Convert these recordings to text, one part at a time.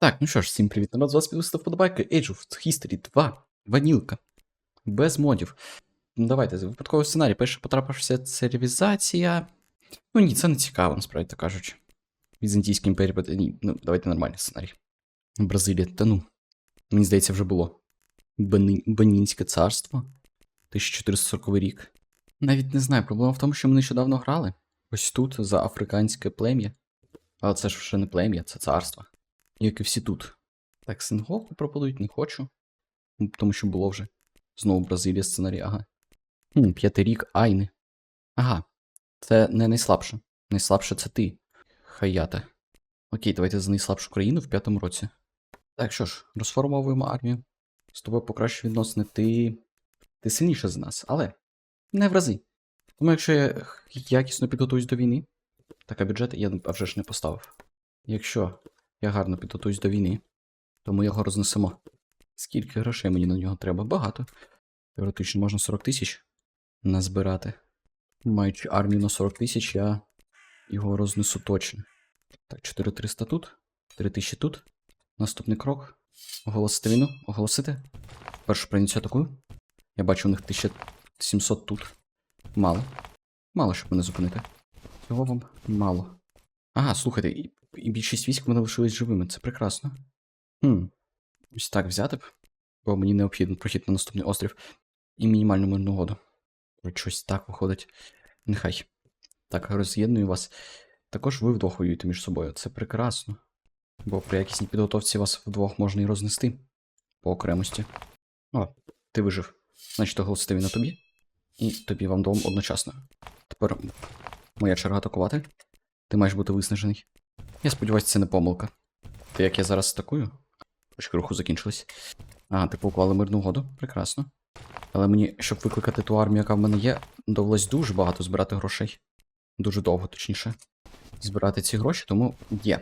Так, ну що ж, всім привіт, народ, з вас підписав вподобайки Age of History 2, ванілка. Без модів. Ну давайте, випадковий сценарій. Перше потрапився цивілізація. Ну ні, це не цікаво, насправді так кажучи. Візантійська імперія. пот- Ні, ну давайте нормальний сценарій. Бразилія, та ну. Мені здається, вже було. Бенінське царство. 1440 рік. Навіть не знаю, проблема в тому, що ми нещодавно грали. Ось тут, за африканське плем'я. Але це ж вже не плем'я, це царство. Як і всі тут. Так, сингоку пропадуть, не хочу. Тому що було вже. Знову Бразилія сценарій, ага. Хм, п'ятий рік Айни. Ага. Це не найслабше. Найслабше це ти, Хаята. Окей, давайте за найслабшу країну в п'ятому році. Так, що ж, розформовуємо армію. З тобою покращу відносини. Ти. Ти сильніше за нас, але не в рази. Тому якщо я якісно підготуюсь до війни, так а бюджет я вже ж не поставив. Якщо я гарно підготуюсь до війни, то ми його рознесемо. Скільки грошей мені на нього треба? Багато. Теоретично можна 40 тисяч назбирати. Маючи армію на 40 тисяч, я його рознесу точно. Так, 4300 тут, 3000 тут. Наступний крок. Оголосити війну. Оголосити. Першу провінцію атакую. Я бачу, у них 1700 тут. Мало. Мало, щоб мене зупинити. Цього вам мало. Ага, слухайте, і, більшість військ мене лишились живими. Це прекрасно. Хм. Ось так взяти б. Бо мені необхідно прохід на наступний острів і мінімальну мирну угоду. Щось так виходить. Нехай. Так, роз'єдную вас. Також ви вдвох воюєте між собою. Це прекрасно. Бо при якісній підготовці вас вдвох можна і рознести по окремості. О, ти вижив. Значить, оголосити на тобі. І тобі вам двом одночасно. Тепер моя черга атакувати. Ти маєш бути виснажений. Я сподіваюся, це не помилка. Ти як я зараз атакую? Точки руху закінчились. А, типу уклали мирну угоду. Прекрасно. Але мені, щоб викликати ту армію, яка в мене є, довелось дуже багато збирати грошей. Дуже довго, точніше. Збирати ці гроші, тому є.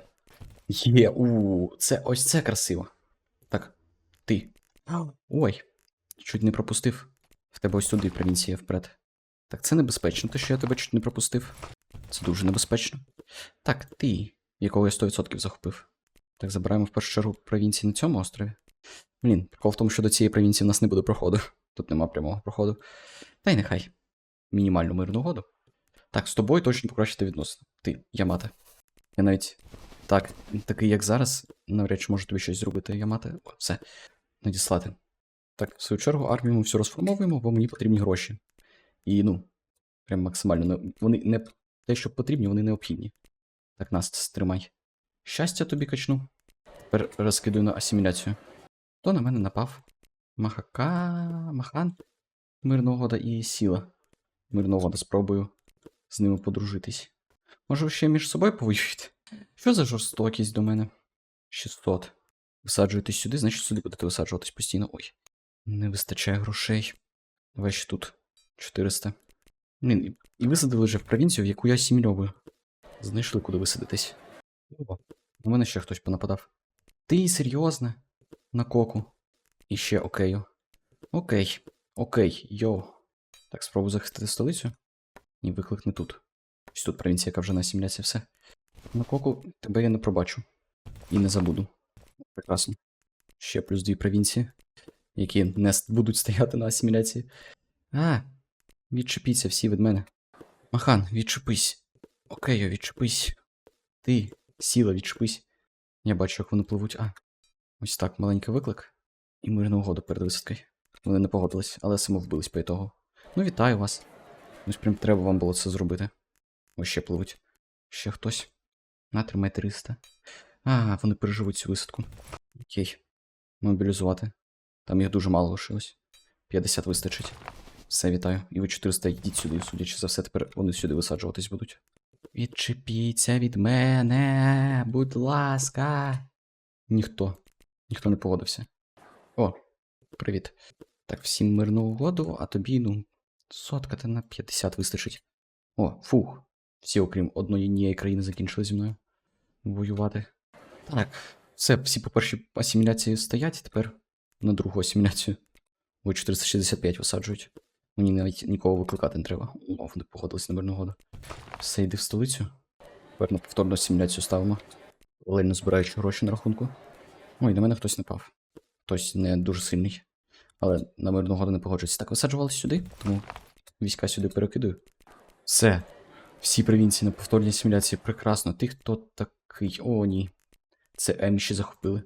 Є, у, це ось це красиво. Так, ти. Ой, чуть не пропустив. В тебе ось туди провінція вперед. Так, це небезпечно, те, що я тебе чуть не пропустив. Це дуже небезпечно. Так, ти, якого я 100% захопив. Так, забираємо в першу чергу провінції на цьому острові. Блін, прикол в тому, що до цієї провінції в нас не буде проходу. Тут нема прямого проходу. Та й нехай. Мінімальну мирну угоду. Так, з тобою точно покращити відносини. Ти, Ямате. Я навіть. Так, такий як зараз, навряд чи можу тобі щось зробити, Ямате. О, все. Надіслати. Так, в свою чергу армію ми всю розформовуємо, бо мені потрібні гроші. І ну, прям максимально. Вони не те, що потрібні, вони необхідні. Так, нас стримай. Щастя тобі качну. Тепер розкидаю на асиміляцію. Хто на мене напав? Махака. Махан. Мирна угода і сіла. Мирна угода, спробую з ними подружитись. Може, ще між собою повоюєте? Що за жорстокість до мене? 600. Висаджуєтесь сюди, значить сюди будете висаджуватись постійно. Ой. Не вистачає грошей. Давай тут. 400. Блін, і- висадили вже в провінцію, в яку я асімільовую. Знайшли, куди висадитись. О, у мене ще хтось понападав. Ти серйозно? На коку. І ще окею. Окей. Окей, йоу. Так, спробую захистити столицю. Ні, виклик не тут. Ось тут провінція, яка вже на асиміляції, все. На коку тебе я не пробачу. І не забуду. Прекрасно. Ще плюс дві провінції, які не будуть стояти на асиміляції. А, відчепіться всі від мене. Махан, відчепись. Окей, відчепись. Ти, сіла, відчепись. Я бачу, як вони пливуть. А. Ось так, маленький виклик. І мирна угода перед висадкою. Вони не погодились, але самовбились по ітогу. Ну, вітаю вас. Ось прям треба вам було це зробити. Ось ще пливуть. Ще хтось. На, тримай 300. А, вони переживуть цю висадку. Окей. Мобілізувати. Там їх дуже мало лишилось. 50 вистачить. Все, вітаю. І ви 400 йдіть сюди, судячи за все, тепер вони сюди висаджуватись будуть. Відчепіться від мене, будь ласка. Ніхто. Ніхто не погодився. О, привіт. Так, всім мирну угоду, а тобі, ну, соткати на 50 вистачить. О, фух. Всі, окрім однієї країни, закінчили зі мною воювати. Так, все, всі по першій асиміляції стоять, тепер на другу асиміляцію. Ой, 465 висаджують. Мені навіть нікого викликати не треба. О, вони погодились на угоду. Все, йди в столицю. Тепер на повторну асиміляцію ставимо. Паралельно збираючи гроші на рахунку. Ой, на мене хтось напав. Хтось не дуже сильний. Але на мирну году не погоджується. Так, висаджувалися сюди, тому війська сюди перекидую. Все. Всі провінції на повторній симуляції. Прекрасно. Ти хто такий? О, ні. Це Еміші захопили.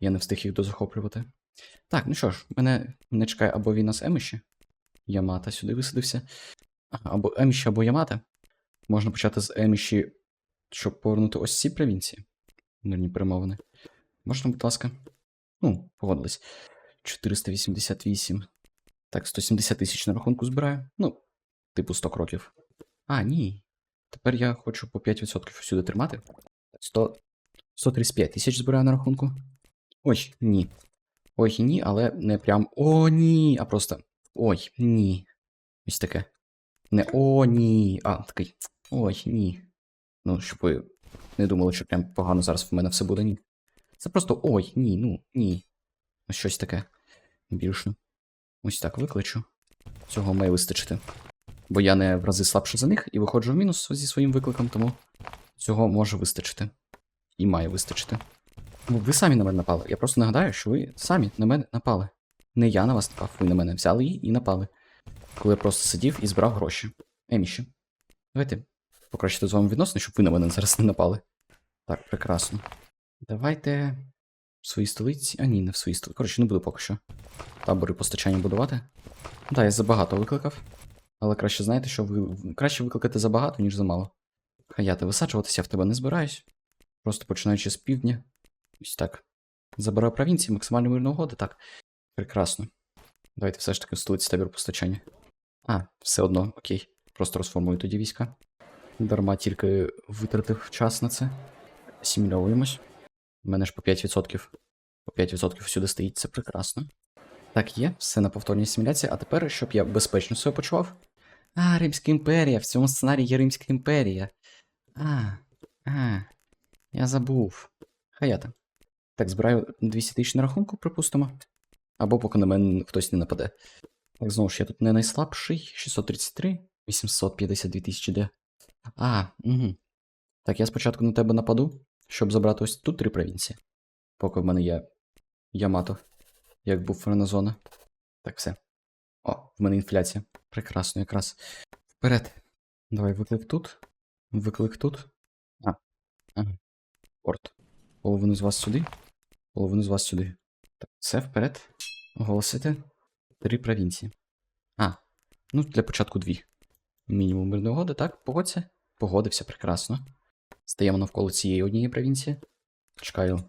Я не встиг їх дозахоплювати. Так, ну що ж, мене, мене чекає або війна з Еміші. Ямата сюди висадився. Або Еміші, або Ямата. Можна почати з Еміші, щоб повернути ось ці провінції. Мирні перемовини. Можна, будь ласка. Ну, погодились. 488. Так, 170 тисяч на рахунку збираю. Ну, типу 100 кроків. А, ні. Тепер я хочу по 5% всюди тримати. 100... 135 тисяч збираю на рахунку. Ой, ні. Ой, ні, але не прям. О, ні. А просто. Ой, ні. Ось таке. Не о, ні. А, такий. Ой, ні. Ну, щоб ви не думали, що прям погано зараз в мене все буде, ні. Це просто ой, ні, ну, ні. Ось щось таке. Більше. Ось так викличу. Цього має вистачити. Бо я не в рази слабше за них і виходжу в мінус зі своїм викликом, тому цього може вистачити. І має вистачити. Ну, ви самі на мене напали. Я просто нагадаю, що ви самі на мене напали. Не я на вас напав, ви на мене взяли її і напали. Коли я просто сидів і збирав гроші. Еміші. Давайте покращити з вами відносини, щоб ви на мене зараз не напали. Так, прекрасно. Давайте в своїй столиці. А ні, не в своїй столиці. Коротше, не буду поки що. Табори постачання будувати. Так, я забагато викликав. Але краще знаєте, що ви краще викликати забагато, ніж замало. Хаяти, висаджуватися в тебе не збираюсь. Просто починаючи з півдня. Ось так. Забираю провінції, максимально мирної угоди, так. Прекрасно. Давайте все ж таки в столиці табір постачання. А, все одно, окей. Просто розформую тоді війська. Дарма тільки витратив час на це. Асімільовуємось. У мене ж по 5%. По 5% всюди стоїть, це прекрасно. Так, є, все на повторній асиміляції, а тепер, щоб я безпечно себе почував. А, Римська імперія, в цьому сценарії є Римська імперія. А, а, я забув. Хаята. Так, збираю 200 тисяч на рахунку, припустимо. Або поки на мене хтось не нападе. Так, знову ж я тут не найслабший. 633, 852 тисячі де. А, угу. Так, я спочатку на тебе нападу, щоб забрати ось тут три провінції. Поки в мене є Ямато, як був Френозона. Так, все. О, в мене інфляція. Прекрасно, якраз. Вперед. Давай виклик тут. Виклик тут. А. Ага. Порт. Половину з вас сюди. Половину з вас сюди. Все вперед. Оголосити. Три провінції. А. Ну, для початку дві. Мінімум мирної угоди, так? Погодься. Погодився, прекрасно. Стаємо навколо цієї однієї провінції. Чекаю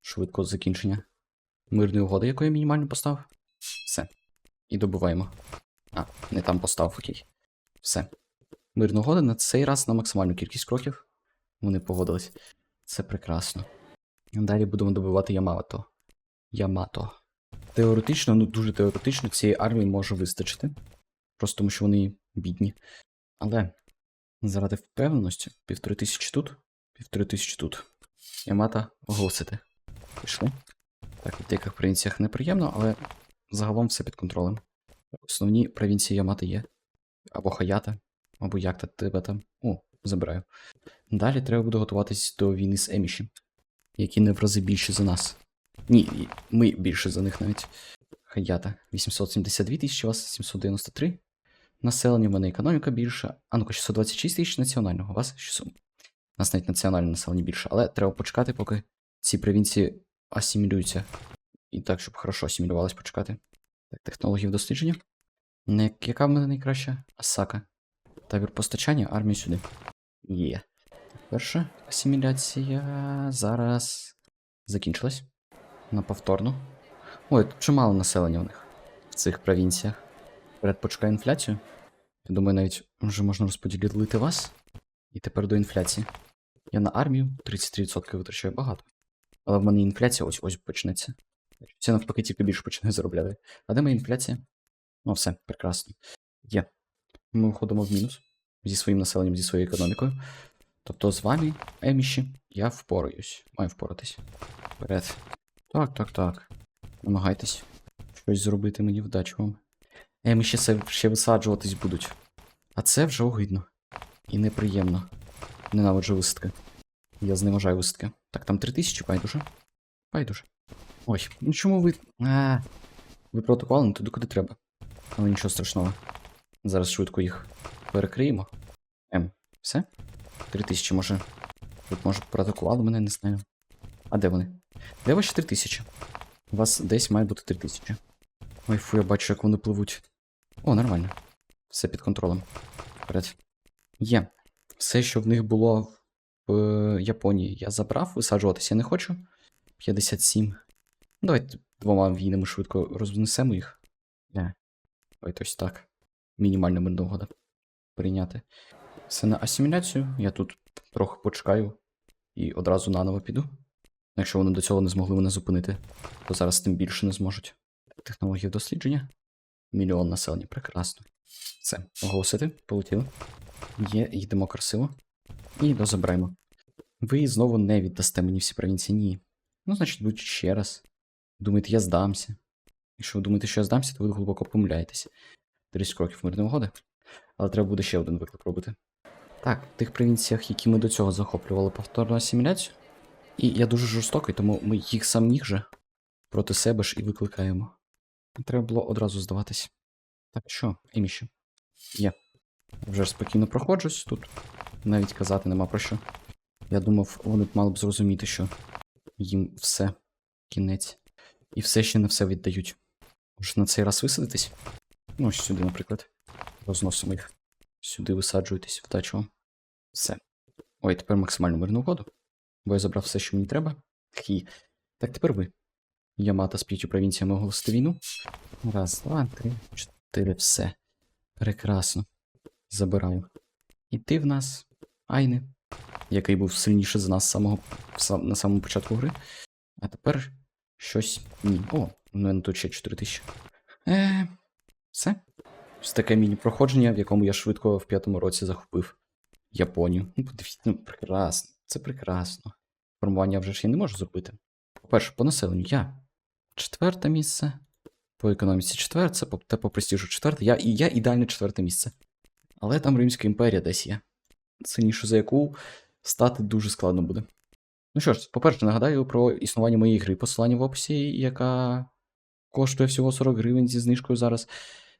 швидкого закінчення. Мирної угоди, яку я мінімально поставив. Все. І добуваємо. А, не там поставив, окей. Все. Мирна угода на цей раз на максимальну кількість кроків. Вони погодились. Це прекрасно. Далі будемо добивати Ямато. Ямато. Теоретично, ну дуже теоретично, цієї армії може вистачити. Просто тому що вони бідні. Але заради впевненості, півтори тисячі тут, півтори тисячі тут. Ямата оголосити. Пішли. Так, в деяких провінціях неприємно, але загалом все під контролем. Основні провінції Ямати є. Або Хаята, або як та тебе там. О, забираю. Далі треба буде готуватись до війни з Еміші, які не в рази більші за нас. Ні, ми більше за них навіть. Хаята. 872 тисячі, у вас 793. Населення, в мене економіка більша. А ну-ка, 626 тисяч національного, у вас 600. У нас навіть національне населення більше, але треба почекати, поки ці провінції асимілюються. І так, щоб хорошо асимілювалось, почекати. Так, технології в дослідження. Яка в мене найкраща? Асака. Табір постачання, армію сюди. Є. Перша асиміляція зараз закінчилась. На повторну. Ой, тут чимало населення у них в цих провінціях. Перед почекаю інфляцію. Я думаю, навіть вже можна розподілити вас. І тепер до інфляції. Я на армію 33% витрачаю багато. Але в мене інфляція ось ось почнеться. Це навпаки тільки більше почне заробляти. А де моя інфляція? Ну, все, прекрасно. Є. Ми виходимо в мінус зі своїм населенням, зі своєю економікою. Тобто з вами, Еміші, я впораюсь. Маю впоратись. Вперед. Так, так, так. Намагайтесь щось зробити мені вдачу вам. Еміші ще, ще висаджуватись будуть. А це вже огидно. І неприємно. Ненавиджу висадки. Я зневажаю висадки. Так, там 3000, байдуже. Байдуже. Ой, ну чому ви. А, ви протоколи не туди, куди треба. Але нічого страшного. Зараз швидко їх перекриємо. Ем, все? Три тисячі, може. Тут, може, протокували мене, не знаю. А де вони? Де ваші три тисячі? У вас десь має бути три тисячі. Ой, фу, я бачу, як вони пливуть. О, нормально. Все під контролем. Вперед. Є. Все, що в них було в е, Японії, я забрав, висаджуватися я не хочу. 57. Ну, Давайте двома війнами швидко рознесемо їх. Не. Давайте ось так. Мінімальна мирна угода. Прийняти. Все на асиміляцію. Я тут трохи почекаю і одразу наново піду. Якщо вони до цього не змогли мене зупинити, то зараз тим більше не зможуть. Технології дослідження. Мільйон населення, прекрасно. Все, оголосити, полетіли. Є, йдемо красиво. І дозабираємо. Ви знову не віддасте мені всі провінції, ні. Ну, значить, будь ще раз. Думаєте, я здамся. Якщо ви думаєте, що я здамся, то ви глибоко помиляєтесь. 30 кроків мирної угоди. Але треба буде ще один виклик робити. Так, в тих провінціях, які ми до цього захоплювали повторну асиміляцію. І я дуже жорстокий, тому ми їх самих же проти себе ж і викликаємо. Треба було одразу здаватись. Так що, Еміші? Є. Вже спокійно проходжусь тут. Навіть казати нема про що. Я думав, вони б мали б зрозуміти, що їм все кінець. І все ще не все віддають. Може на цей раз висадитись? Ну, ось сюди, наприклад. Розносимо їх. Сюди висаджуйтесь, вдачу. Все. Ой, тепер максимально мирну угоду. Бо я забрав все, що мені треба. Хі. Так тепер ви. Ямата з п'ятью провінціями оголосити війну. Раз, два, три, чотири, все. Прекрасно. Забираю. І ти в нас, Айне, який був сильніший за нас самого, на самому початку гри. А тепер щось. Ні. О, у мене тут ще 4 тисячі. Е, все. Ось таке міні-проходження, в якому я швидко в п'ятому році захопив Японію. Ну, подивіться, ну, прекрасно. Це прекрасно. Формування вже ж я не можу зробити. По-перше, по населенню я. Четверте місце. По економіці четверте, по, та по престижу четверте. Я, і я ідеальне четверте місце. Але там Римська імперія десь є. Сильніше за яку стати дуже складно буде. Ну що ж, по-перше, нагадаю про існування моєї гри, посилання в описі, яка коштує всього 40 гривень зі знижкою зараз.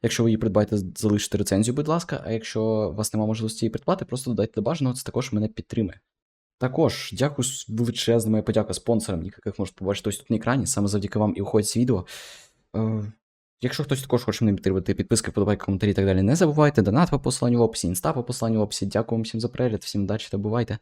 Якщо ви її придбаєте, залиште рецензію, будь ласка. А якщо у вас немає можливості її придбати, просто додайте до бажаного, це також мене підтримує. Також дякую величезна моя подяка спонсорам, яких можете побачити ось тут на екрані. Саме завдяки вам і уходить це відео. Е, якщо хтось також хоче мене підтримати, підписки, подобайки, коментарі і так далі, не забувайте. Донат по посиланню в описі, інста по посиланню в описі. Дякую вам всім за перегляд, всім удачі та бувайте.